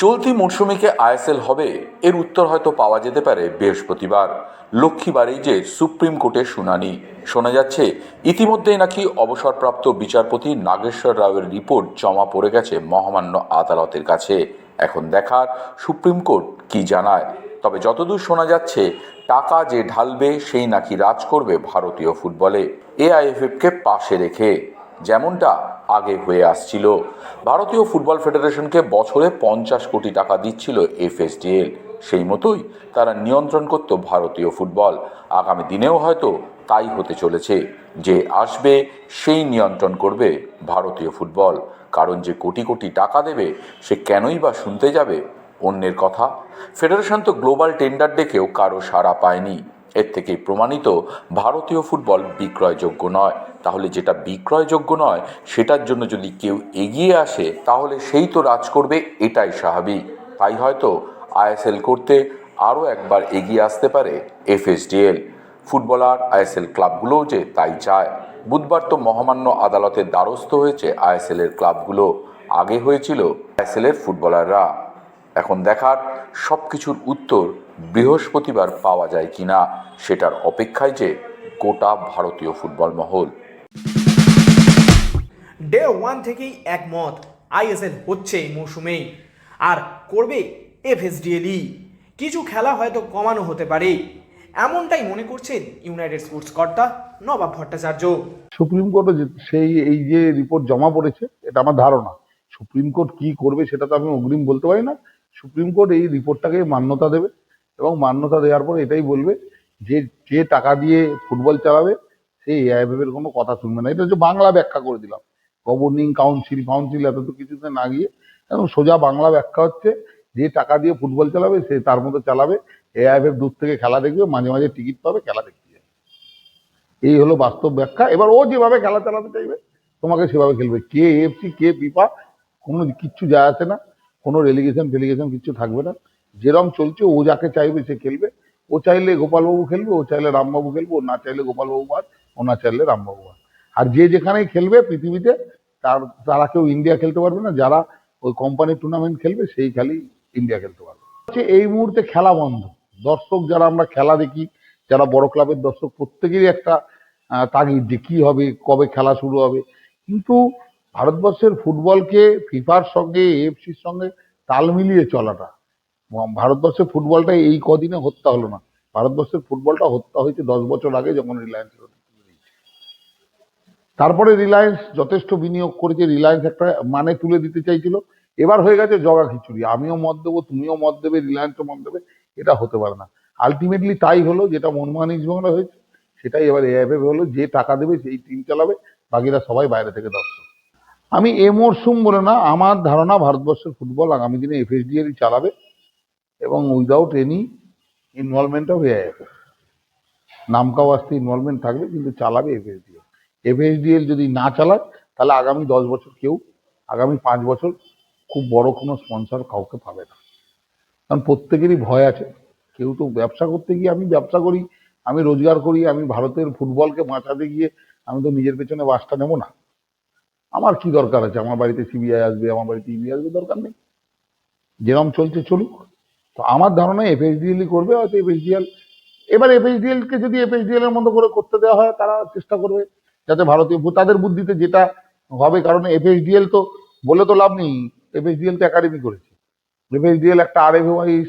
চলতি মরশুমে কি আইএসএল হবে? এর উত্তর হয়তো পাওয়া যেতে পারে বৃহস্পতিবার। লক্ষ্মীবারেই যে সুপ্রিম কোর্টের শুনানি, শোনা যাচ্ছে ইতিমধ্যেই নাকি অবসরপ্রাপ্ত বিচারপতি নাগেশ্বর রাওয়ের রিপোর্ট জমা পড়ে গেছে মহামান্য আদালতের কাছে। এখন দেখার সুপ্রিম কোর্ট কি জানায়। তবে যতদূর শোনা যাচ্ছে, টাকা যে ঢালবে, সেই নাকি রাজ করবে ভারতীয় ফুটবলে। এআইএফএফকে পাশে রেখে। যেমনটা আগে হয়ে আসছিল। ভারতীয় ফুটবল ফেডারেশনকে বছরে পঞ্চাশ কোটি টাকা দিচ্ছিল এফএসডিএল। সেই মতোই তারা নিয়ন্ত্রণ করত ভারতীয় ফুটবল। আগামী দিনেও হয়তো তাই হতে চলেছে। যে আসবে, সেই নিয়ন্ত্রণ করবে ভারতীয় ফুটবল। কারণ যে কোটি কোটি টাকা দেবে, সে কেনই বা শুনতে যাবে অন্যের কথা? ফেডারেশন তো গ্লোবাল টেন্ডার ডেকেও কারও সাড়া পায়নি। এর থেকেই প্রমাণিত ভারতীয় ফুটবল বিক্রয়যোগ্য নয়। তাহলে যেটা বিক্রয়যোগ্য নয়, সেটার জন্য যদি কেউ এগিয়ে আসে, তাহলে সেই তো রাজ করবে, এটাই স্বাভাবিক। তাই হয়তো আইএসএল করতে আরও একবার এগিয়ে আসতে পারে এফএসডিএল। ফুটবলার, আইএসএল ক্লাবগুলোও যে তাই চায়। বুধবার তো মহামান্য আদালতের দ্বারস্থ হয়েছে আইএসএল এর ক্লাবগুলো। আগে হয়েছিল আইএসএল এর ফুটবলাররা। এখন দেখার সব কিছুর উত্তর বৃহস্পতিবার পাওয়া যায় কিনা, সেটার অপেক্ষায় যে গোটা ভারতীয় ফুটবল মহল। ডে ওয়ান থেকেই একমত। আইএসএল হচ্ছে এই মৌসুমেই। আর করবে এফএসডিএলই কিছু খেলা হয়তো কমানো হতে পারে। এমনটাই মনে করছেন ইউনাইটেড স্পোর্টস কর্তা নবাব ভট্টাচার্য। সুপ্রিম কোর্টে সেই, এই যে রিপোর্ট জমা পড়েছে, এটা আমার ধারণা। সুপ্রিম কোর্ট কি করবে সেটা তো আমি অগ্রিম বলতে পারি না। সুপ্রিম কোর্ট এই রিপোর্টটাকে মান্যতা দেবে এবং মান্যতা দেওয়ার পর এটাই বলবে যে যে টাকা দিয়ে ফুটবল চালাবে, সেই এআইএফএফ এর কোনো কথা শুনবে না। এটা হচ্ছে বাংলা ব্যাখ্যা করে দিলাম। গভর্নিং কাউন্সিল ফাউন্সিল এত তো কিছুতে না গিয়ে এবং সোজা বাংলা ব্যাখ্যা হচ্ছে, যে টাকা দিয়ে ফুটবল চালাবে সে তার মতো চালাবে এআইএফএফ দূর থেকে খেলা দেখবে, মাঝে মাঝে টিকিট পাবে, খেলা দেখতে যাবে। এই হলো বাস্তব ব্যাখ্যা। এবার ও যেভাবে খেলা চালাতে চাইবে, তোমাকে সেভাবে খেলবে। কে এফসি কে পিপা কোনো কিচ্ছু যায় আসে না, কোনো রেলিগেশন ফেলিগেশন কিচ্ছু থাকবে না। যেরম চলছে, ও যাকে চাইবে সে খেলবে। ও চাইলে গোপালবাবু খেলবে, ও চাইলে রামবাবু খেলবে, ও না চাইলে গোপালবাবু আর ও না চাইলে রামবাবু আর আর যে যেখানেই খেলবে পৃথিবীতে, তার, তারা কেউ ইন্ডিয়া খেলতে পারবে না, যারা ওই কোম্পানির টুর্নামেন্ট খেলবে, সেই খালি ইন্ডিয়া খেলতে পারবে। হচ্ছে এই মুহূর্তে খেলা বন্ধ। দর্শক যারা আমরা খেলা দেখি, যারা বড় ক্লাবের দর্শক, প্রত্যেকেরই একটা তাগিদ যে কি হবে, কবে খেলা শুরু হবে। কিন্তু ভারতবর্ষের ফুটবলকে ফিফার সঙ্গে এফসির সঙ্গে তাল মিলিয়ে চলাটা ভারতবর্ষের ফুটবলটা এই কদিনে হত্যা হলো না। ভারতবর্ষের ফুটবলটা হত্যা হয়েছে দশ বছর আগে, যখন রিলায়েন্স তারপরে রিলায়েন্স যথেষ্ট বিনিয়োগ করেছে। রিলায়েন্স একটা মানে তুলে দিতে চাইছিল। এবার হয়ে গেছে জগা খিচুড়ি। আমিও মত দেবো, তুমিও মত দেবে রিলায়েন্সও মত দেবে, এটা হতে পারে না। আলটিমেটলি তাই হলো, যেটা মনমোহন ইস্টবেঙ্গলে হয়েছে, সেটাই এবার এআইএফএফ হলো, যে টাকা দেবে সেই টিম চালাবে, বাকিরা সবাই বাইরে থেকে দর্শক। আমি এ মরশুম বলে না, আমার ধারণা ভারতবর্ষের ফুটবল আগামী দিনে এফএসডিএলই চালাবে এবং without any involvement of AIFF নামকাও আসতে ইনভলভমেন্ট থাকবে, কিন্তু চালাবে এফএসডিএল এফএসডিএল যদি না চালায়, তাহলে আগামী দশ বছর কেউ, আগামী পাঁচ বছর খুব বড় কোনো স্পন্সর কাউকে পাবে না। কারণ প্রত্যেকেরই ভয় আছে। কেউ তো ব্যবসা করতে গিয়ে আমি ব্যবসা করি, আমি রোজগার করি, আমি ভারতের ফুটবলকে বাঁচাতে গিয়ে আমি তো নিজের পেছনে বাসটা নেব না। আমার কি দরকার আছে? আমার বাড়িতে সিবিআই আসবে, আমার বাড়িতে ইবি আসবে দরকার নেই। যেরম চলছে চলুক। তো আমার ধারণা এফএসডিএলই করবে, হয়তো এফএসডিএল এবার এফএসডিএল কে যদি এফএসডিএল এর মতো করে করতে দেওয়া হয়, তারা চেষ্টা করবে যাতে ভারতীয় তাদের বুদ্ধিতে যেটা হবে, কারণ এফএসডিএল তো বলে তো লাভ নেই এফএসডিএল তো একাডেমি করেছে। এফএসডিএল একটা আর ওয়াইজ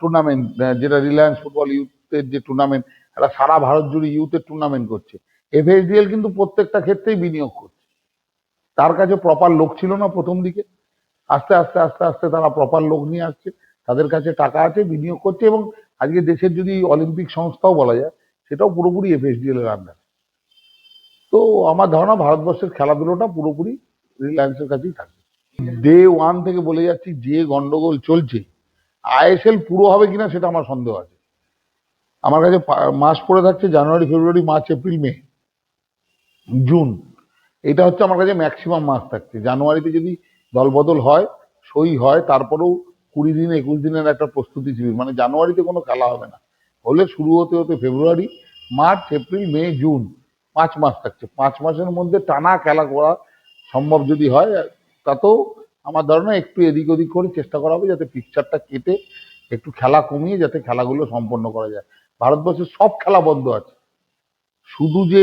টুর্নামেন্ট যেটা রিলায়েন্স ফুটবল ইউথের যে টুর্নামেন্ট একটা সারা ভারত জুড়ে ইউথের টুর্নামেন্ট করছে। এফএসডিএল কিন্তু প্রত্যেকটা ক্ষেত্রেই বিনিয়োগ করছে। তার কাছে প্রপার লোক ছিল না প্রথম দিকে। আস্তে আস্তে আস্তে আস্তে তারা প্রপার লোক নিয়ে আসছে। তাদের কাছে টাকা আছে, বিনিয়োগ করছে এবং আজকে দেশের যদি অলিম্পিক সংস্থাও বলা যায়, সেটাও পুরোপুরি এফএসডিএল এর আন্ডার তো আমার ধারণা ভারতবর্ষের খেলাধুলোটা পুরোপুরি রিলায়েন্সের কাছেই থাকবে। ডে ওয়ান থেকে বলে যাচ্ছি যে গন্ডগোল চলছে আইএসএল পুরো হবে কিনা সেটা আমার সন্দেহ আছে। আমার কাছে মাস পড়ে থাকছে জানুয়ারি February March April May June. এটা হচ্ছে আমার কাছে ম্যাক্সিমাম মাস থাকছে। জানুয়ারিতে যদি দলবদল হয় সই হয় তারপরেও কুড়ি দিন একুশ দিনের একটা প্রস্তুতি শিবির। মানে জানুয়ারিতে কোনো খেলা হবে না। হলে শুরু হতে হতে February March April May June. পাঁচ মাস থাকছে। পাঁচ মাসের মধ্যে টানা খেলা করা সম্ভব যদি হয়, তাতেও আমার ধারণা একটু এদিক ওদিক করে চেষ্টা করা হবে যাতে পিকচারটা কেটে একটু খেলা কমিয়ে যাতে খেলাগুলো সম্পন্ন করা যায়। ভারতবর্ষের সব খেলা বন্ধ আছে। শুধু যে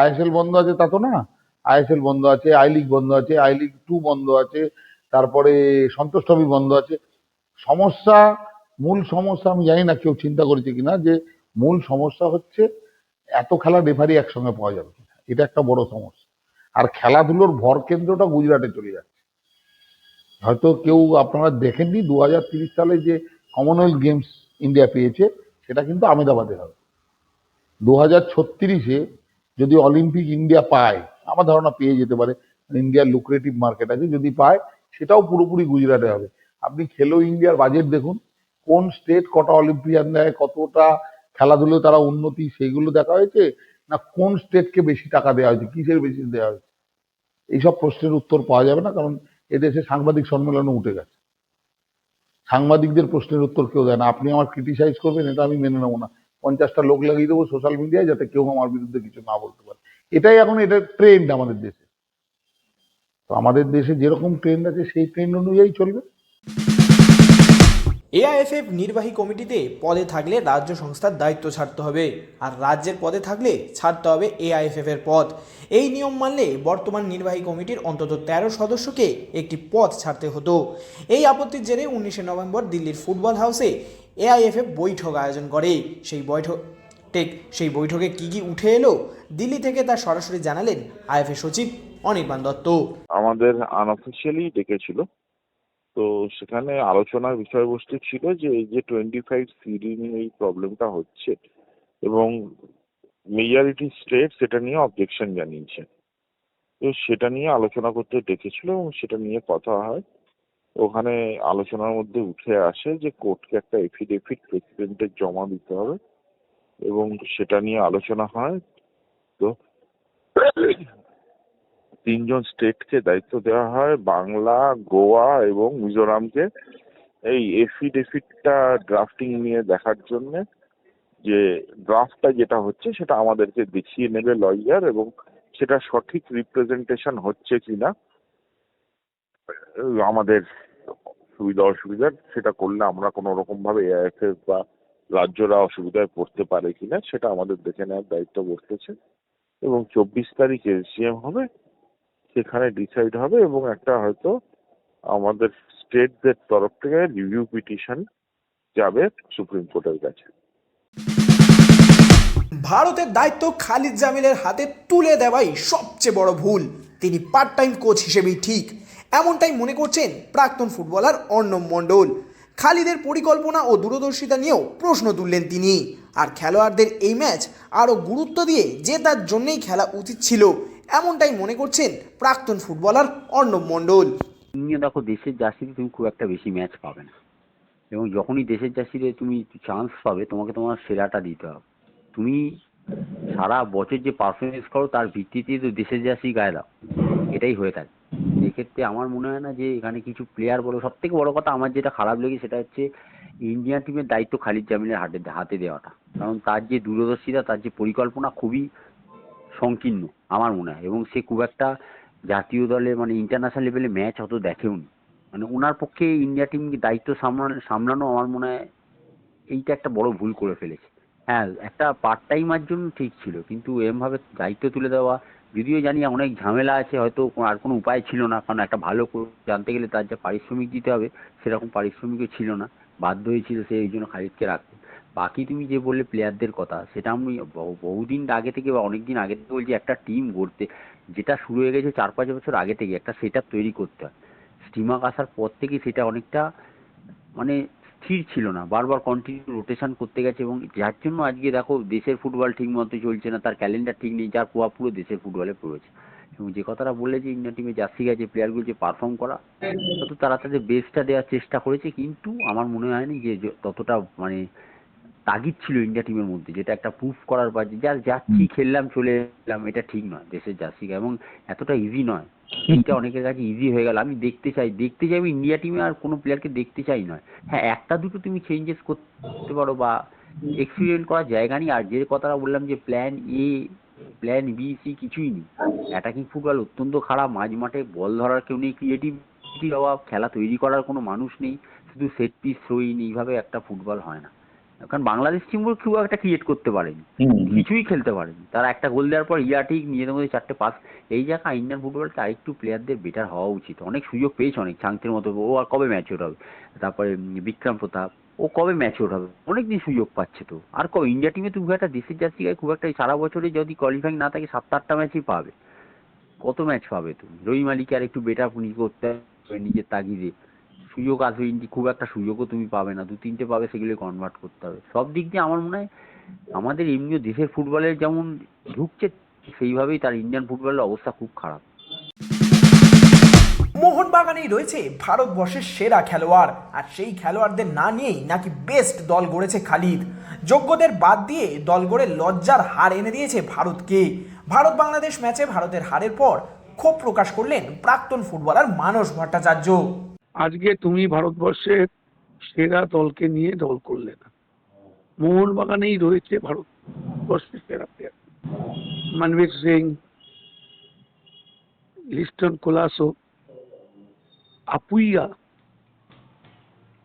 আইএসএল বন্ধ আছে তা তো না। আইএসএল বন্ধ আছে, আই লিগ বন্ধ আছে, আই লিগ টু বন্ধ আছে, তারপরে সন্তোষ বন্ধ আছে। সমস্যা, মূল সমস্যা আমি জানি না কেউ চিন্তা করেছে কিনা যে, মূল সমস্যা হচ্ছে এত খেলা রেফারি একসঙ্গে পাওয়া যাবে এটা একটা বড় সমস্যা। আর খেলাধুলোর ভর কেন্দ্রটা গুজরাটে চলে যাচ্ছে। হয়তো কেউ আপনারা দেখেননি দু হাজার তিরিশ সালে যে কমনওয়েলথ গেমস ইন্ডিয়া পেয়েছে, সেটা কিন্তু আমেদাবাদে হবে। দু হাজার ছত্রিশে যদি অলিম্পিক ইন্ডিয়া পায়, আমার ধারণা পেয়ে যেতে পারে। ইন্ডিয়ার লুক্রেটিভ মার্কেট আছে, যদি পায়, সেটাও পুরোপুরি গুজরাটে হবে। আপনি খেলো ইন্ডিয়ার বাজেট দেখুন, কোন স্টেট কটা অলিম্পিয়ান দেয় কতটা খেলাধুলো তারা উন্নতি, সেইগুলো দেখা হয়েছে? না কোন স্টেটকে বেশি টাকা দেওয়া হয়েছে? কিসের বেশি দেওয়া হয়েছে? এইসব প্রশ্নের উত্তর পাওয়া যাবে না, কারণ এদেশে সাংবাদিক সম্মেলনও উঠে গেছে। সাংবাদিকদের প্রশ্নের উত্তর কেউ দেয় না। আপনি আমার ক্রিটিসাইজ করবেন, এটা আমি মেনে নেব না। পঞ্চাশটা লোক লাগিয়ে দেবো সোশ্যাল মিডিয়ায় যাতে কেউ আমার বিরুদ্ধে কিছু না বলতে পারে। এটাই এখন এটা ট্রেন্ড আমাদের দেশে। তো আমাদের দেশে যেরকম ট্রেন্ড আছে, সেই ট্রেন্ড অনুযায়ী চলবে। এআইএফএফ নির্বাহী কমিটিতে পদে থাকলে রাজ্য সংস্থার দায়িত্ব ছাড়তে হবে, আর রাজ্যের পদে থাকলে ছাড়তে হবে এআইএফএফ এর পদ। এই নিয়ম মানলে বর্তমান নির্বাহী কমিটির অন্তত তেরো সদস্যকে একটি পদ ছাড়তে হতো। এই আপত্তির জেরে উনিশে নভেম্বর দিল্লির ফুটবল হাউসে এআইএফএফ বৈঠক আয়োজন করে। সেই বৈঠক টেক সেই বৈঠকে কি কি উঠে এলো, দিল্লি থেকে তা সরাসরি জানালেন আইএফএ সচিব অনির্বাণ দত্ত। আমাদের আনঅফিসিয়ালি ডেকেছিল তো সেখানে আলোচনার বিষয়বস্তু ছিল যে এই যে টোয়েন্টি ফাইভ সিডি নিয়ে এই প্রবলেমটা হচ্ছে এবং মেজরিটি স্টেট সেটা নিয়ে অবজেকশন জানিয়েছে। তো সেটা নিয়ে আলোচনা করতে ডেকেছিল এবং সেটা নিয়ে কথা হয়। ওখানে আলোচনার মধ্যে উঠে আসে যে কোর্টকে একটা এফিডেভিট প্রেসিডেন্টের জমা দিতে হবে এবং সেটা নিয়ে আলোচনা হয়। তো তিনজন স্টেটকে দায়িত্ব দেওয়া হয়, বাংলা, গোয়া এবং মিজোরামকে। এই এফিডেভিটটা ড্রাফটিং নিয়ে দেখার জন্য যে ড্রাফটটা যেটা হচ্ছে সেটা আমাদেরকে দেখিয়ে নেবে লয়ার এবং সেটা সঠিক রিপ্রেজেন্টেশন হচ্ছে কিনা, আমাদের সুবিধা অসুবিধার সেটা করলে আমরা কোনো রকম ভাবে এআইএফএফ বা রাজ্যরা অসুবিধায় পড়তে পারে কিনা, সেটা আমাদের দেখে নেওয়ার দায়িত্ব বসতেছে। এবং চব্বিশ তারিখে সিএম হবে। সেখানে ডিসাইড হবে এবং একটা হয়তো আমাদের স্টেটদের তরফ থেকে রিভিউ পিটিশন যাবে সুপ্রিম কোর্টের কাছে। ভারতের দায়িত্ব খালিদ জামিলের হাতে তুলে দেওয়াই সবচেয়ে বড় ভুল। তিনি পার্ট টাইম কোচ হিসেবেই ঠিক। এমনটাই মনে করছেন প্রাক্তন ফুটবলার অর্ণব মণ্ডল। খালিদের পরিকল্পনা ও দূরদর্শিতা নিয়েও প্রশ্ন তুললেন তিনি। আর খেলোয়াড়দের এই ম্যাচ আরও গুরুত্ব দিয়ে জেতার জন্যেই খেলা উচিত ছিল। এমনটাই মনে করছেন প্রাক্তন ফুটবলার অর্ণব মণ্ডল। নিয়ে দেখো, দেশের জার্সিতে তুমি খুব একটা বেশি ম্যাচ পাবে না। এবং যখনই দেশের জার্সিতে তুমি চান্স পাবে, তোমাকে তোমার সেরাটা দিতে হবে। তুমি সারা বছর যে পারফরমেন্স করো, তার ভিত্তিতেই তো দেশের জার্সি গায়ে দাও। এটাই হয়ে থাকে। এক্ষেত্রে আমার মনে হয় না যে এখানে কিছু প্লেয়ার বলো সব থেকে বড় কথা আমার যেটা খারাপ লেগে সেটা হচ্ছে ইন্ডিয়ান টিমের দায়িত্ব খালিদ জামিলের হাতে হাতে দেওয়াটা। কারণ তার যে দূরদর্শিতা, তার যে পরিকল্পনা খুবই সংকীর্ণ, আমার মনে হয়। এবং সে খুব একটা জাতীয় দলে মানে ইন্টারন্যাশনাল লেভেলে ম্যাচ অত দেখেও নি মানে ওনার পক্ষে ইন্ডিয়া টিম দায়িত্ব সামলানো সামলানো আমার মনে হয় এইটা একটা বড় ভুল করে ফেলেছে। হ্যাঁ একটা পার্ট টাইমার জন্য ঠিক ছিল, কিন্তু এমভাবে দায়িত্ব তুলে দেওয়া, যদিও জানি অনেক ঝামেলা আছে, হয়তো আর কোনো উপায় ছিল না, কারণ একটা ভালো জানতে গেলে তার যা পারিশ্রমিক দিতে হবে, সেরকম পারিশ্রমিকও ছিল না, বাধ্য হয়েছিল সে এই জন্য খালিদকে রাখতে। বাকি তুমি যে বললে প্লেয়ারদের কথা, সেটা আমি বহুদিন আগে থেকে বা অনেক দিন আগে থেকে বলছি একটা টিম গড়তে। যেটা শুরু হয়ে গেছে চার পাঁচ বছর আগে থেকে একটা সেট তৈরি করতে হয়। স্টিমাক আসার পর থেকে সেটা অনেকটা মানে স্থির ছিল না। বারবার কন্টিনিউ রোটেশন করতে গেছে এবং যার জন্য আজকে দেখো দেশের ফুটবল ঠিক মতো চলছে না, তার ক্যালেন্ডার ঠিক নেই, যার প্রভাব পুরো দেশের ফুটবলে পড়েছে। এবং যে কথাটা বললে যে ইন্ডিয়ান টিমে জার্সি গেছে প্লেয়ারগুলো যে পারফর্ম করা তত তারা তাদের বেস্টটা দেওয়ার চেষ্টা করেছে। কিন্তু আমার মনে হয়নি যে, ততটা মানে তাগিদ ছিল ইন্ডিয়া টিমের মধ্যে যেটা একটা প্রুফ করার পর যে যাচ্ছি খেললাম চলে এলাম এটা ঠিক নয় দেশের জার্সি গায়ে এবং এতটা ইজি নয়। এটা অনেকের কাছে ইজি হয়ে গেল আমি দেখতে চাই দেখতে চাই আমি ইন্ডিয়া টিমে আর কোনো প্লেয়ারকে দেখতে চাই নয়। হ্যাঁ একটা দুটো তুমি চেঞ্জেস করতে পারো বা এক্সপেরিমেন্ট করার জায়গা নেই আর যে কথাটা বললাম যে plan A plan B C কিছুই নেই। অ্যাটাকিং ফুটবল অত্যন্ত খারাপ মাঝ মাঠে বল ধরার কেউ নেই ক্রিয়েটিভিটির অভাব খেলা তৈরি করার কোনো মানুষ নেই শুধু সেট পিস থ্রোইন এইভাবে একটা ফুটবল হয় না। কারণ বাংলাদেশ টিমও খুব একটা ক্রিয়েট করতে পারেনি। কিছুই খেলতে পারেনি। তারা একটা গোল দেওয়ার পর ইয়া ঠিক নিজেদের মধ্যে চারটে পাস এই জায়গায় ইন্ডিয়ান ফুটবলটা আরেকটু প্লেয়ারদের বেটার হওয়া উচিত। অনেক সুযোগ পেয়েছে অনেক। চাংতের মতো ও আর কবে ম্যাচিওর হবে? তারপরে বিক্রম প্রতাপ ও কবে ম্যাচিওর হবে? অনেক দিন সুযোগ পাচ্ছে তো। আর কবে? ইন্ডিয়া টিমে তো খুব একটা দেশের জার্সি গায়ে খুব একটা সারা বছরে যদি কোয়ালিফাইং না থাকে সাত আটটা ম্যাচই পাবে। কত ম্যাচ পাবে তুমি? রবি মালিকে আর একটু বেটার করতে হবে নিজের তাগিদে। সুযোগ আসবে খুব একটা সুযোগও তুমি পাবে না, দু তিনটে পাবে সেগুলো কনভার্ট করতে হবে। সব দিক দিয়ে আমার মনে হয় আমাদের এমনিও দেশের ফুটবলের যেমন ঢুকছে, সেইভাবেই তার ইন্ডিয়ান ফুটবলের অবস্থা খুব খারাপ। মোহনবাগানেই রয়েছে ভারতবর্ষের সেরা খেলোয়াড়, আর সেই খেলোয়াড়দের না নিয়েই নাকি বেস্ট দল গড়েছে খালিদ। যোগ্যদের বাদ দিয়ে দল গড়ে লজ্জার হার এনে দিয়েছে ভারতকে। ভারত বাংলাদেশ ম্যাচে ভারতের হারের পর ক্ষোভ প্রকাশ করলেন প্রাক্তন ফুটবলার মানস ভট্টাচার্য। আজকে তুমি ভারতবর্ষের সেরা দলকে নিয়ে দল করলে না। মোহনবাগানেই রয়েছে ভারতবর্ষের সেরা প্লেয়ার মনবীর সিং, লিস্টন কোলাসো, আপুইয়া,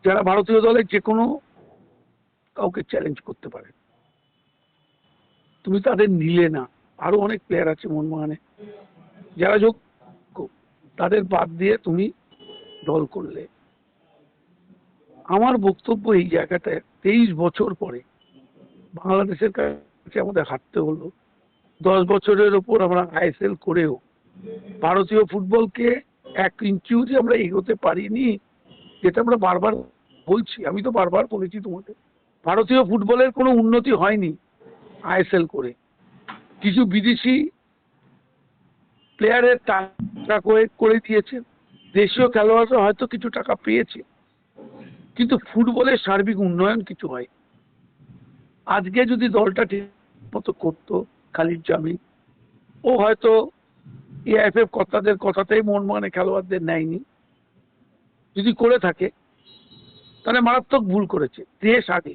যারা ভারতীয় দলের যে কোনো কাউকে চ্যালেঞ্জ করতে পারে। তুমি তাদের নিলে না। আরও অনেক প্লেয়ার আছে মোহনবাগানে। যারা যোগ্য, তাদের বাদ দিয়ে তুমি দল করলে। আমার বক্তব্য এই জায়গাটায়, তেইশ বছর পরে বাংলাদেশের কাছে আমাদের হারতে হলো। দশ বছরের ওপর আমরা আইএসএল করেও ভারতীয় ফুটবলকে এক ইঞ্চিও যে আমরা এগোতে পারিনি, যেটা আমরা বারবার বলছি, আমি তো বারবার বলেছি তোমাকে ভারতীয় ফুটবলের কোনো উন্নতি হয়নি আইএসএল করে। কিছু বিদেশি প্লেয়ারের টাকা করে দিয়েছে দেশীয় খেলোয়াড়রা হয়তো কিছু টাকা পেয়েছে, কিন্তু ফুটবলের সার্বিক উন্নয়ন কিছু হয় আজকে যদি দলটা ঠিক মতো করতো, খালিদ জামি ও হয়তো এআইএফএফ কর্তাদের কথাতেই মন মানে খেলোয়াড়দের নেয়নি। যদি করে থাকে, তাহলে মারাত্মক ভুল করেছে। দেশ আগে,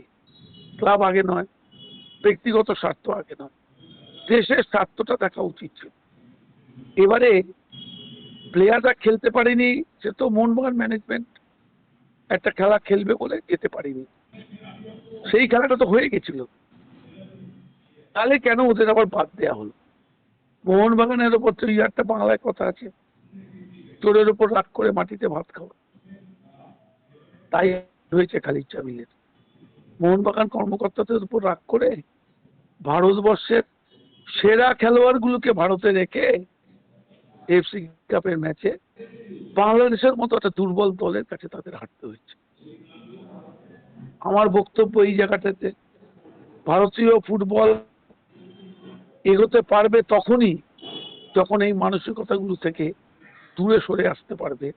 ক্লাব আগে নয়, ব্যক্তিগত স্বার্থ আগে নয়। দেশের স্বার্থটা দেখা উচিত ছিল। এবারে প্লেয়াররা খেলতে পারেনি, সে তো মোহনবাগান ম্যানেজমেন্ট একটা খেলা খেলবে বলে যেতে পারিনি। সেই খেলাটা তো হয়ে গেছিল। তাহলে কেন ওদের আবার বাদ দেওয়া হলো? মোহনবাগানের ওপর তো ইয়ারটা বাংলায় কথা আছে চোরের ওপর রাগ করে মাটিতে ভাত খাওয়া তাই হয়েছে খালিদ জামিলের। মোহনবাগান কর্মকর্তাদের উপর রাগ করে ভারতবর্ষের সেরা খেলোয়াড়গুলোকে ভারতে রেখে এফসি কাপের ম্যাচে বাংলাদেশের মতো একটা দুর্বল দলের কাছে তাদের হারতে হয়েছে। আমার বক্তব্য এই জায়গাটাতে, ভারতীয় ফুটবল এগোতে পারবে তখনই যখন এই মানসিকতাগুলো থেকে দূরে সরে আসতে পারবে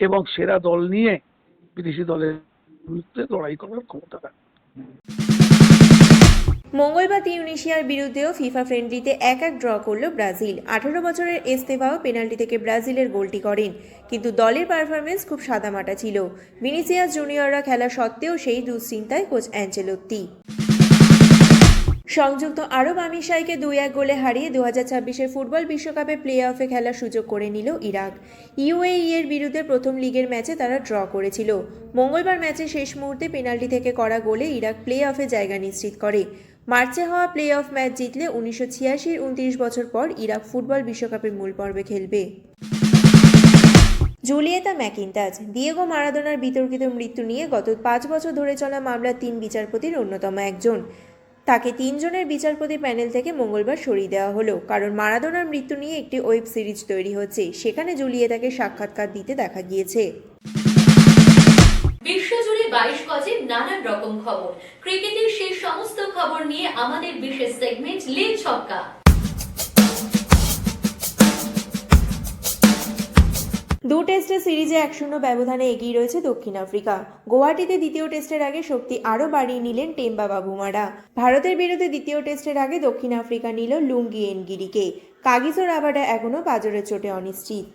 এবং সেরা দল নিয়ে বিদেশি দলের বিরুদ্ধে লড়াই করার ক্ষমতা রাখবে। মঙ্গলবার তিউনিশিয়ার বিরুদ্ধেও ফিফা ফ্রেন্ডলিতে এক এক ড্র করল ব্রাজিল। আঠারো বছরের এস্তেভাও পেনাল্টি থেকে ব্রাজিলের গোলটি করেন। কিন্তু দলের পারফরমেন্স খুব সাদামাটা ছিল। ভিনিসিয়াস জুনিয়ররা খেলা সত্ত্বেও সেই দুশ্চিন্তায় কোচ অ্যাঞ্চেলোত্তি। সংযুক্ত আরব আমিরশাহীকে দুই এক গোলে হারিয়ে দু হাজার ছাব্বিশের ফুটবল বিশ্বকাপে প্লে অফে খেলার সুযোগ করে নিল ইরাক। ইউএই এর বিরুদ্ধে প্রথম লিগের ম্যাচে তারা ড্র করেছিল। মঙ্গলবার ম্যাচে শেষ মুহূর্তে পেনাল্টি থেকে করা গোলে ইরাক প্লে অফে জায়গা নিশ্চিত করে। মার্চে হওয়া প্লে অফ ম্যাচ জিতলে উনিশশো ছিয়াশির উনত্রিশ বছর পর ইরাক ফুটবল বিশ্বকাপের মূল পর্বে খেলবে। জুলিয়েতা ম্যাকিন্তাজ দিয়েগো মারাদোনার বিতর্কিত মৃত্যু নিয়ে গত পাঁচ বছর ধরে চলা মামলার তিন বিচারপতির অন্যতম একজন। তাকে তিনজনের বিচারপতি প্যানেল থেকে মঙ্গলবার সরিয়ে দেওয়া হলো, কারণ মারাদোনার মৃত্যু নিয়ে একটি ওয়েব সিরিজ তৈরি হচ্ছে। সেখানে জুলিয়েতাকে সাক্ষাৎকার দিতে দেখা গিয়েছে। বিশ্বজুড়ে বাইশ গজে নানান রকম খবর। ক্রিকেটের সেই সমস্ত খবর নিয়ে আমাদের বিশেষ সেগমেন্ট লিগ ছক্কা। দু টেস্টের সিরিজে এক শূন্য ব্যবধানে এগিয়ে রয়েছে দক্ষিণ আফ্রিকা। গুয়াহাটিতে দ্বিতীয় টেস্টের আগে শক্তি আরও বাড়িয়ে নিলেন টেম্বা বাবুমারা ভারতের বিরুদ্ধে দ্বিতীয় টেস্টের আগে দক্ষিণ আফ্রিকা নিল লুঙ্গি এনগিরিকে। কাগিজো রাবাডা এখনও পাজরের চোটে অনিশ্চিত।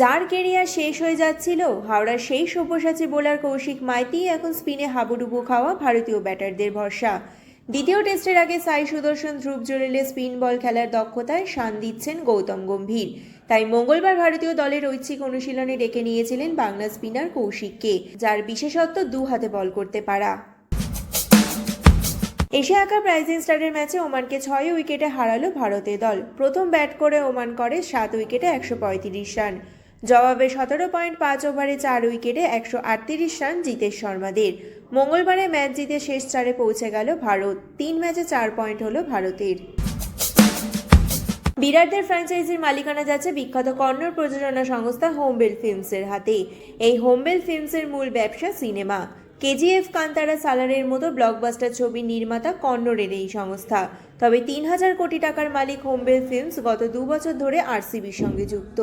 যার কেরিয়ার শেষ হয়ে যাচ্ছিল, হাওড়ার সেই সব্যসাচী বোলার কৌশিক মাইতি এখন স্পিনে হাবুডুবু খাওয়া ভারতীয় ব্যাটারদের ভরসা। দ্বিতীয় টেস্টের আগে সাই সুদর্শন ধ্রুব জোরেলে স্পিন বল খেলার দক্ষতায় শান দিচ্ছেন গৌতম গম্ভীর। তাই মঙ্গলবার ভারতীয় দলের ঐচ্ছিক অনুশীলনে ডেকে নিয়েছিলেন বাংলা স্পিনার কৌশিককে, যার বিশেষত্ব দু হাতে বল করতে পারা। এশিয়া কাপ রাইজিং স্টারের ম্যাচে ওমানকে ছয় উইকেটে হারালো ভারতের দল। প্রথম ব্যাট করে ওমান করে সাত উইকেটে একশো পঁয়ত্রিশ রান। জবাবে সতেরো পয়েন্ট পাঁচ ওভারে চার উইকেটে একশো আটত্রিশ রান জিতেশ শর্মাদের। মঙ্গলবারে ম্যাচ জিতে শেষ চারে পৌঁছে গেল ভারত। তিন ম্যাচে চার পয়েন্ট হলো ভারতের। বিরাটদের ফ্র্যাঞ্চাইজির মালিকানা যাচ্ছে বিখ্যাত কন্নড় প্রযোজনা সংস্থা হোমবেল ফিল্মসের হাতে। এই হোমবেল ফিল্মসের মূল ব্যবসা সিনেমা। কেজিএফ কান্তারা সালারের মতো ব্লকবাস্টার ছবির নির্মাতা কন্নড়ের এই সংস্থা। তবে তিন হাজার কোটি টাকার মালিক হোমবেল ফিল্মস গত দু বছর ধরে আরসিবির সঙ্গে যুক্ত।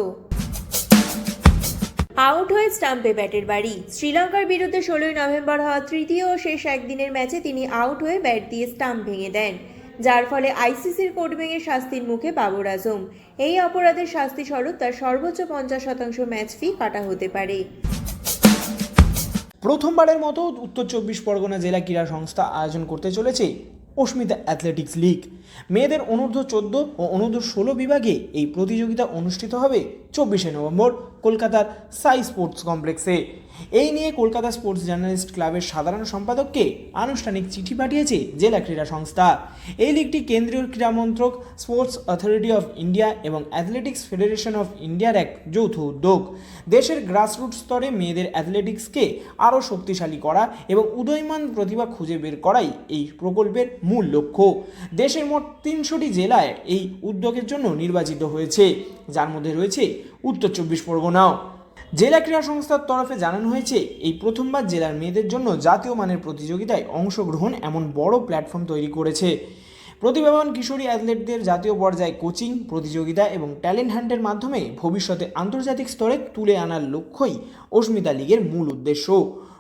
আউট হয়ে স্টাম্পে ব্যাটের বাড়ি। শ্রীলঙ্কার বিরুদ্ধে ষোলোই নভেম্বর হওয়া তৃতীয় ও শেষ একদিনের ম্যাচে তিনি আউট হয়ে ব্যাট দিয়ে স্টাম্প ভেঙে দেন, যার ফলে আইসিসির কোর্ট ভেঙে শাস্তির মুখে বাবর আজম। এই অপরাধের শাস্তি স্বরূপ তার সর্বোচ্চ পঞ্চাশ শতাংশ ম্যাচ ফি কাটা হতে পারে। প্রথমবারের মতো উত্তর চব্বিশ পরগনা জেলা ক্রীড়া সংস্থা আয়োজন করতে চলেছে অস্মিতা অ্যাথলেটিক্স লিগ। মেয়েদের অনূর্ধ্ব চোদ্দ ও অনূর্ধ্ব ষোলো বিভাগে এই প্রতিযোগিতা অনুষ্ঠিত হবে চব্বিশে নভেম্বর কলকাতার সাই স্পোর্টস কমপ্লেক্সে। এই নিয়ে কলকাতা স্পোর্টস জার্নালিস্ট ক্লাবের সাধারণ সম্পাদককে আনুষ্ঠানিক চিঠি পাঠিয়েছে জেলা ক্রীড়া সংস্থা। এই লিগটি কেন্দ্রীয় ক্রীড়ামন্ত্রক স্পোর্টস অথরিটি অফ ইন্ডিয়া এবং অ্যাথলেটিক্স ফেডারেশন অফ ইন্ডিয়ার এক যৌথ উদ্যোগ। দেশের গ্রাসরুট স্তরে মেয়েদের অ্যাথলেটিক্সকে আরও শক্তিশালী করা এবং উদয়মান প্রতিভা খুঁজে বের করাই এই প্রকল্পের মূল লক্ষ্য। দেশের মোট তিনশোটি জেলায় এই উদ্যোগের জন্য নির্বাচিত হয়েছে। যার মধ্যে রয়েছে উত্তর চব্বিশ পরগনাও। জেলা ক্রীড়া সংস্থার তরফে জানানো হয়েছে, এই প্রথমবার জেলার মেয়েদের জন্য জাতীয় মানের প্রতিযোগিতায় অংশগ্রহণ এমন বড় প্ল্যাটফর্ম তৈরি করেছে। প্রতিভাবান কিশোরী অ্যাথলেটদের জাতীয় পর্যায়ে কোচিং, প্রতিযোগিতা এবং ট্যালেন্ট হান্টের মাধ্যমে ভবিষ্যতে আন্তর্জাতিক স্তরে তুলে আনার লক্ষ্যই অস্মিতা লীগের মূল উদ্দেশ্য।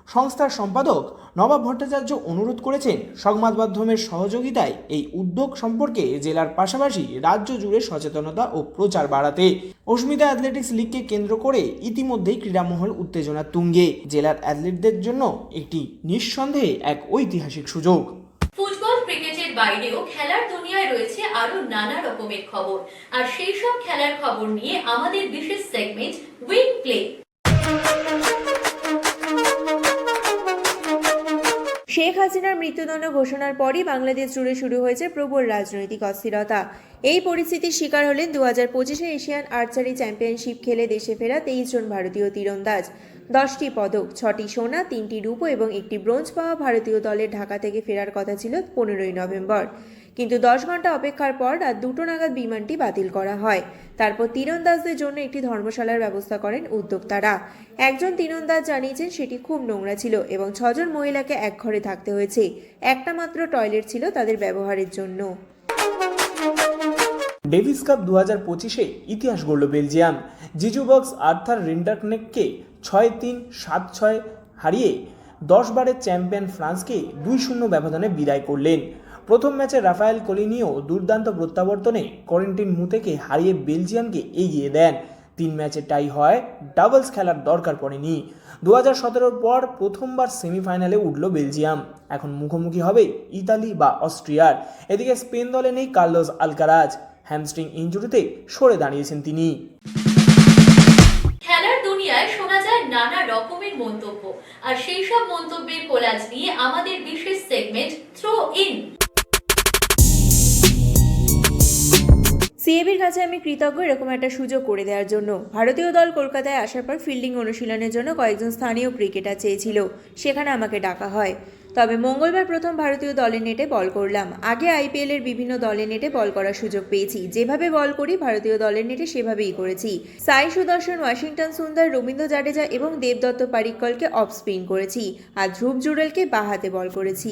সংস্থার সম্পাদক নবাব ভট্টাচার্য অনুরোধ করেছেন সংবাদ মাধ্যমের সহযোগিতায় এই উদ্যোগ সম্পর্কে জেলার পাশাপাশি রাজ্য জুড়ে সচেতনতা ও প্রচার বাড়াতে। অস্মিতা অ্যাথলেটিক্স লিগকে কেন্দ্র করে ইতিমধ্যেই ক্রীড়ামহল উত্তেজনা তুঙ্গে। জেলার অ্যাথলেটদের জন্য একটি নিঃসন্দেহে এক ঐতিহাসিক সুযোগ। ফুটবল, ক্রিকেটের বাইরেও খেলার দুনিয়ায় রয়েছে আরও নানা রকমের খবর। আর সেই সব খেলার খবর নিয়ে আমাদের বিশেষ সেগমেন্ট প্লে শেখ হাসিনার মৃত্যুদণ্ড ঘোষণার পরই বাংলাদেশ জুড়ে শুরু হয়েছে প্রবল রাজনৈতিক অস্থিরতা। এই পরিস্থিতির শিকার হলেন দু হাজার পঁচিশে এশিয়ান আর্চারি চ্যাম্পিয়নশিপ খেলে দেশে ফেরা তেইশ জন ভারতীয় তীরন্দাজ। দশটি পদক, ছটি সোনা, তিনটি রূপ এবং একটি ব্রোঞ্জ পাওয়া ভারতীয় দলের ঢাকা থেকে ফেরার কথা ছিল পনেরোই নভেম্বর। কিন্তু দশ ঘণ্টা অপেক্ষার পর রাত দুটো নাগাদ বিমানটি বাতিল করা হয়। তারপর তীরন্দাজদের জন্য একটি ধর্মশালার ব্যবস্থা করেন উদ্যোক্তারা। একজন তীরন্দাজ জানিয়েছেন সেটি খুব নোংরা ছিল এবং ছজন মহিলাকে এক ঘরে থাকতে হয়েছে। একটা মাত্র টয়লেট ছিল তাদের ব্যবহারের জন্য। ডেভিস কাপ দু হাজার পঁচিশে ইতিহাস গড়ল বেলজিয়াম। জিজু বক্স আর্থার রিন্ডারনেককে ছয় তিন সাত ছয় হারিয়ে দশ বারের চ্যাম্পিয়ন ফ্রান্সকে দুই শূন্য ব্যবধানে বিদায় করলেন। প্রথম ম্যাচে রাফায়েল কোলিনিও দুর্দান্ত প্রত্যাবর্তনে করেন্টিন মুতেকে হারিয়ে বেলজিয়ামকে এগিয়ে দেন। তিন ম্যাচে টাই হয় ডাবলস খেলার দরকার পড়েনি। দু হাজার সতেরোর পর প্রথমবার সেমিফাইনালে উঠল বেলজিয়াম। এখন মুখোমুখি হবে ইতালি বা অস্ট্রিয়ার। এদিকে স্পেন দলে নেই কার্লোস আলকারাজ। হ্যামস্ট্রিং ইঞ্জুরিতে সরে দাঁড়িয়েছেন তিনি। খেলার দুনিয়ায় শোনা যায় নানা রকমের মন্তব্য। আর সেই সব মন্তব্যের কোলাজ নিয়ে আমাদের বিশেষ সেগমেন্ট থ্রো ইন সিএবির কাছে আমি কৃতজ্ঞ এরকম একটা সুযোগ করে দেওয়ার জন্য। ভারতীয় দল কলকাতায় আসার পর ফিল্ডিং অনুশীলনের জন্য কয়েকজন স্থানীয় ক্রিকেটার চেয়েছিল। সেখানে আমাকে ডাকা হয়। তবে মঙ্গলবার প্রথম ভারতীয় দলের নেটে বল করলাম। আগে আইপিএল এর বিভিন্ন দলের নেটে বল করার সুযোগ পেয়েছি। যেভাবে বল করি, ভারতীয় দলের নেটে সেভাবেই করেছি। সাই সুদর্শন, ওয়াশিংটন সুন্দর, রবীন্দ্র জাডেজা এবং দেবদত্ত পারিক্কলকে অফ স্পিন করেছি। আর ধ্রুব জুড়েলকে বাহাতে বল করেছি।